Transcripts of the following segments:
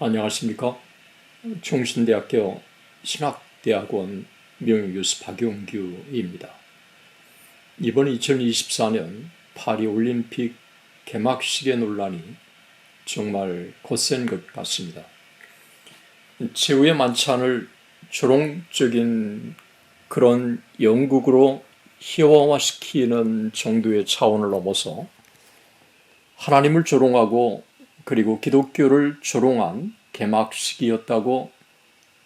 안녕하십니까. 종신대학교 신학대학원 명예교수 박용규입니다. 이번 2024년 파리 올림픽 개막식의 논란이 정말 거센 것 같습니다. 최후의 만찬을 조롱적인 그런 영국으로 희화화시키는 정도의 차원을 넘어서 하나님을 조롱하고 그리고 기독교를 조롱한 개막식이었다고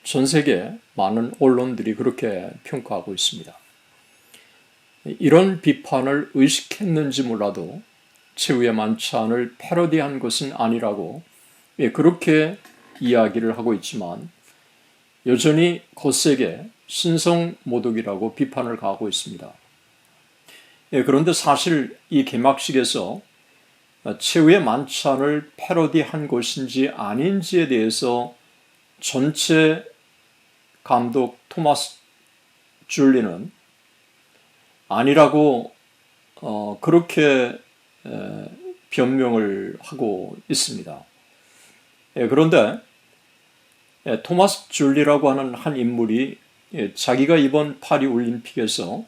전 세계 많은 언론들이 그렇게 평가하고 있습니다. 이런 비판을 의식했는지 몰라도 최후의 만찬을 패러디한 것은 아니라고 예, 그렇게 이야기를 하고 있지만 여전히 거세게 신성 모독이라고 비판을 가하고 있습니다. 예, 그런데 사실 이 개막식에서 최후의 만찬을 패러디한 것인지 아닌지에 대해서 전체 감독 토마스 줄리는 아니라고 어, 그렇게 에, 변명을 하고 있습니다. 예, 그런데 예, 토마스 줄리라고 하는 한 인물이 예, 자기가 이번 파리 올림픽에서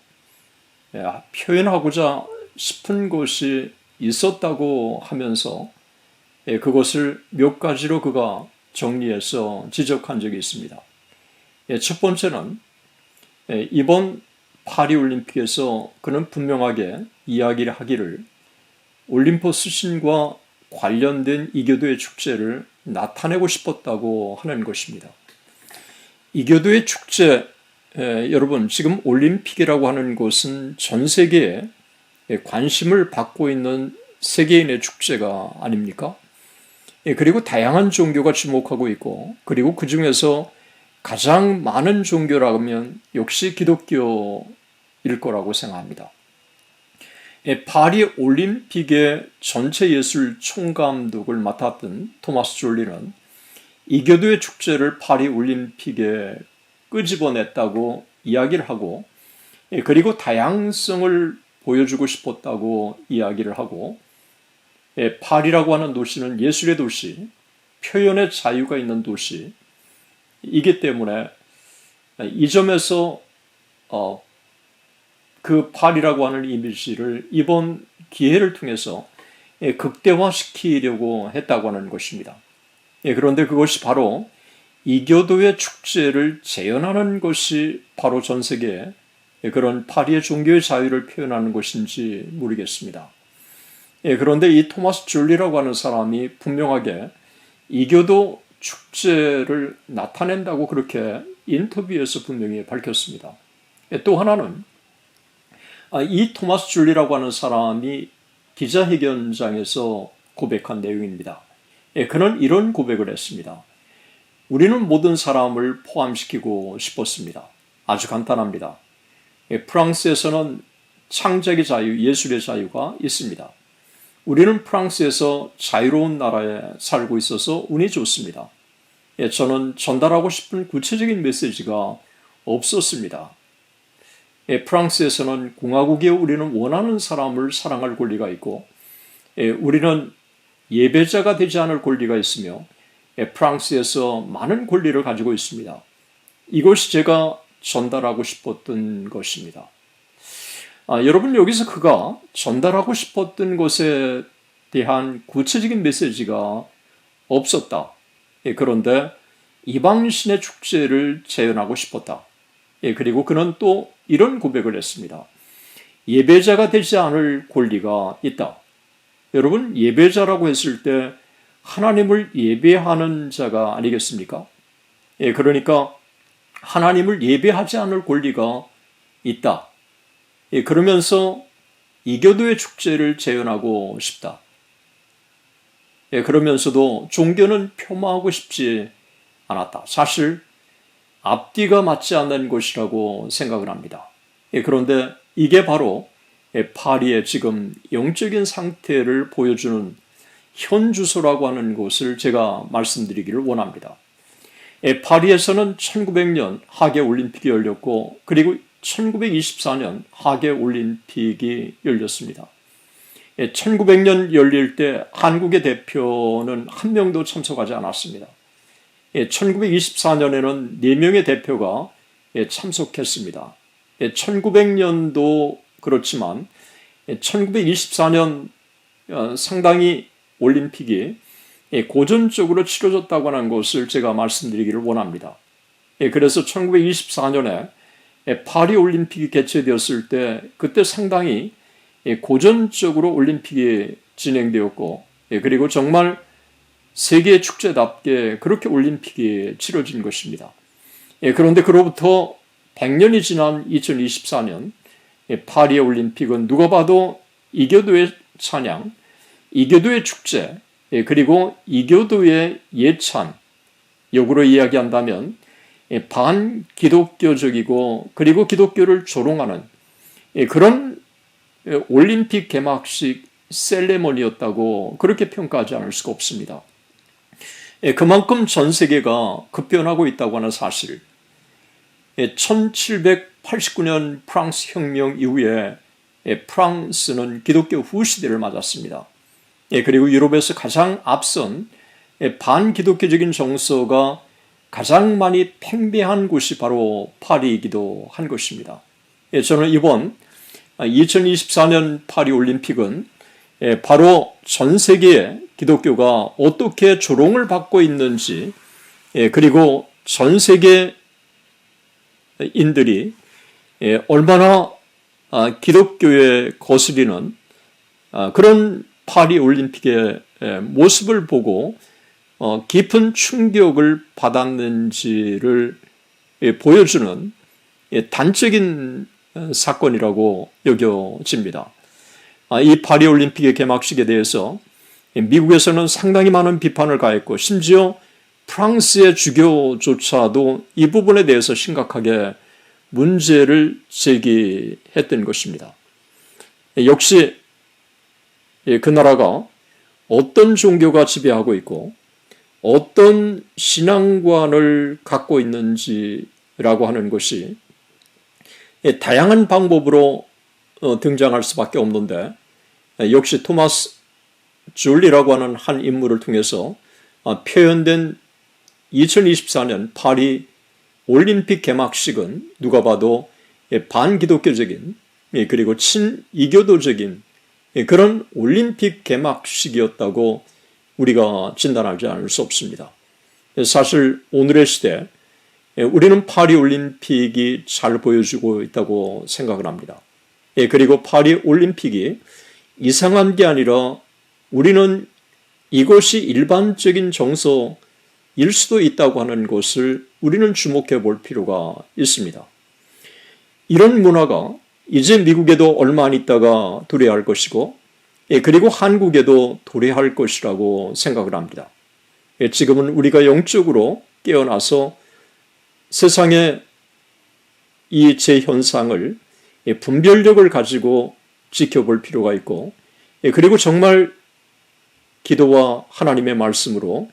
예, 표현하고자 싶은 것이 있었다고 하면서 예, 그것을 몇 가지로 그가 정리해서 지적한 적이 있습니다. 예, 첫 번째는 예, 이번 파리 올림픽에서 그는 분명하게 이야기를 하기를 올림포스 신과 관련된 이교도의 축제를 나타내고 싶었다고 하는 것입니다. 이교도의 축제, 여러분, 지금 올림픽이라고 하는 것은 전 세계에 예, 관심을 받고 있는 세계인의 축제가 아닙니까? 예, 그리고 다양한 종교가 주목하고 있고, 그리고 그 중에서 가장 많은 종교라면 역시 기독교일 거라고 생각합니다. 예, 파리 올림픽의 전체 예술 총감독을 맡았던 토마스 졸리는 이교도의 축제를 파리 올림픽에 끄집어냈다고 이야기를 하고, 그리고 다양성을 보여주고 싶었다고 이야기를 하고 예, 파리라고 하는 도시는 예술의 도시, 표현의 자유가 있는 도시 이기 때문에 이 점에서 어, 그 파리라고 하는 이미지를 이번 기회를 통해서 예, 극대화시키려고 했다고 하는 것입니다. 예, 그런데 그것이 바로 이교도의 축제를 재현하는 것이 바로 전 세계에 예, 그런 파리의 종교의 자유를 표현하는 것인지 모르겠습니다. 예, 그런데 이 토마스 줄리라고 하는 사람이 분명하게 이교도 축제를 나타낸다고 그렇게 인터뷰에서 분명히 밝혔습니다. 예, 또 하나는 아, 이 토마스 줄리라고 하는 사람이 기자회견장에서 고백한 내용입니다. 그는 이런 고백을 했습니다. 우리는 모든 사람을 포함시키고 싶었습니다. 아주 간단합니다. 예, 프랑스에서는 창작의 자유, 예술의 자유가 있습니다. 우리는 프랑스에서 자유로운 나라에 살고 있어서 운이 좋습니다. 예, 저는 전달하고 싶은 구체적인 메시지가 없었습니다. 예, 프랑스에서는 공화국에 우리는 원하는 사람을 사랑할 권리가 있고, 우리는 예배자가 되지 않을 권리가 있으며, 프랑스에서 많은 권리를 가지고 있습니다. 이것이 제가 전달하고 싶었던 것입니다. 아, 여러분 여기서 그가 전달하고 싶었던 것에 대한 구체적인 메시지가 없었다. 예, 그런데 이방신의 축제를 재현하고 싶었다. 예, 그리고 그는 또 이런 고백을 했습니다. 예배자가 되지 않을 권리가 있다. 여러분 예배자라고 했을 때 하나님을 예배하는 자가 아니겠습니까? 예, 그러니까 하나님을 예배하지 않을 권리가 있다. 예, 그러면서 이교도의 축제를 재현하고 싶다. 예, 그러면서도 종교는 폄하하고 싶지 않았다. 사실 앞뒤가 맞지 않는 것이라고 생각을 합니다. 예, 그런데 이게 바로 예, 파리의 지금 영적인 상태를 보여주는 현주소라고 하는 것을 제가 말씀드리기를 원합니다. 파리에서는 1900년 하계 올림픽이 열렸고 그리고 1924년 하계 올림픽이 열렸습니다. 1900년 열릴 때 한국의 대표는 한 명도 참석하지 않았습니다. 1924년에는 4명의 대표가 예, 참석했습니다. 1900년도 그렇지만 1924년 어, 상당히 올림픽이 고전적으로 치러졌다고 하는 것을 제가 말씀드리기를 원합니다. 그래서 1924년에 파리 올림픽이 개최되었을 때 그때 상당히 고전적으로 올림픽이 진행되었고 그리고 정말 세계 축제답게 그렇게 올림픽이 치러진 것입니다. 그런데 그로부터 100년이 지난 2024년 파리 올림픽은 누가 봐도 이교도의 찬양, 이교도의 축제, 그리고 이교도의 예찬, 역으로 이야기한다면 반기독교적이고 그리고 기독교를 조롱하는 그런 올림픽 개막식 셀레머니였다고 그렇게 평가하지 않을 수가 없습니다. 그만큼 전 세계가 급변하고 있다고 하는 사실, 1789년 프랑스 혁명 이후에 프랑스는 기독교 후시대를 맞았습니다. 그리고 유럽에서 가장 앞선 반기독교적인 정서가 가장 많이 팽배한 곳이 바로 파리이기도 한 것입니다. 저는 이번 2024년 파리 올림픽은 바로 전 세계의 기독교가 어떻게 조롱을 받고 있는지 그리고 전 세계 인들이 얼마나 아, 기독교에 거스리는 아, 그런 파리 올림픽의 모습을 보고 어, 깊은 충격을 받았는지를 보여주는 단적인 어, 사건이라고 여겨집니다. 아, 이 파리 올림픽의 개막식에 대해서 미국에서는 상당히 많은 비판을 가했고 심지어 프랑스의 주교조차도 이 부분에 대해서 심각하게 문제를 제기했던 것입니다. 역시 그 나라가 어떤 종교가 지배하고 있고 어떤 신앙관을 갖고 있는지라고 하는 것이 다양한 방법으로 어, 등장할 수밖에 없는데 역시 토마스 줄리라고 하는 한 인물을 통해서 어, 표현된 2024년 파리 올림픽 개막식은 누가 봐도 반기독교적인 그리고 친이교도적인 그런 올림픽 개막식이었다고 우리가 진단하지 않을 수 없습니다. 사실 오늘의 시대 우리는 파리 올림픽이 잘 보여주고 있다고 생각을 합니다. 그리고 파리 올림픽이 이상한 게 아니라 우리는 이것이 일반적인 정서 일 수도 있다고 하는 것을 우리는 주목해 볼 필요가 있습니다. 이런 문화가 이제 미국에도 얼마 안 있다가 도래할 것이고, 예, 그리고 한국에도 도래할 것이라고 생각을 합니다. 예, 지금은 우리가 영적으로 깨어나서 세상의 이 재현상을 예, 분별력을 가지고 지켜볼 필요가 있고, 그리고 정말 기도와 하나님의 말씀으로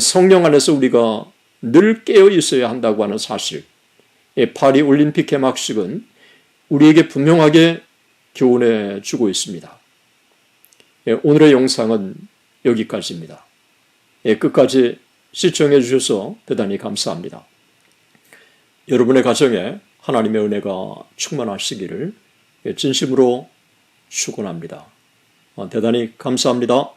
성령 안에서 우리가 늘 깨어 있어야 한다고 하는 사실. 파리 올림픽 개막식은 우리에게 분명하게 교훈해 주고 있습니다. 오늘의 영상은 여기까지입니다. 끝까지 시청해 주셔서 대단히 감사합니다. 여러분의 가정에 하나님의 은혜가 충만하시기를 진심으로 축원합니다. 대단히 감사합니다.